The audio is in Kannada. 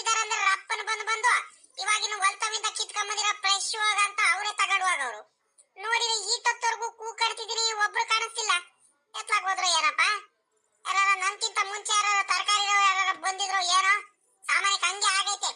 ಮಾಡಿದಾರೆ ಅಂದ್ರೆ ರಪ್ಪನ್ ಬಂದು ಬಂದು ಇವಾಗಿನ ಹೊಲ್ತವಿಂದ ಕಿತ್ಕೊಂಬಂದಿರೋ ಫ್ರೆಶ್ ಹೋಗ ಅಂತ ಅವರೇ ತಗಡುವಾಗ ಅವರು. ನೋಡಿ ಈ ತತ್ವರ್ಗೂ ಕೂಕಾಡ್ತಿದೀನಿ ಒಬ್ರು ಕಾಣಿಸ್ತಿಲ್ಲ. ಎತ್ಲಾಕ್ ಹೋದ್ರು ಏನಪ್ಪ ಯಾರ ನನ್ಕಿಂತ ಮುಂಚೆ ಯಾರು ತರಕಾರಿ ಯಾರು ಬಂದಿದ್ರು, ಏನೋ? ಸಾಮಾನ್ಯಕ್ಕೆ ಹಂಗೆ ಆಗೈತೆ.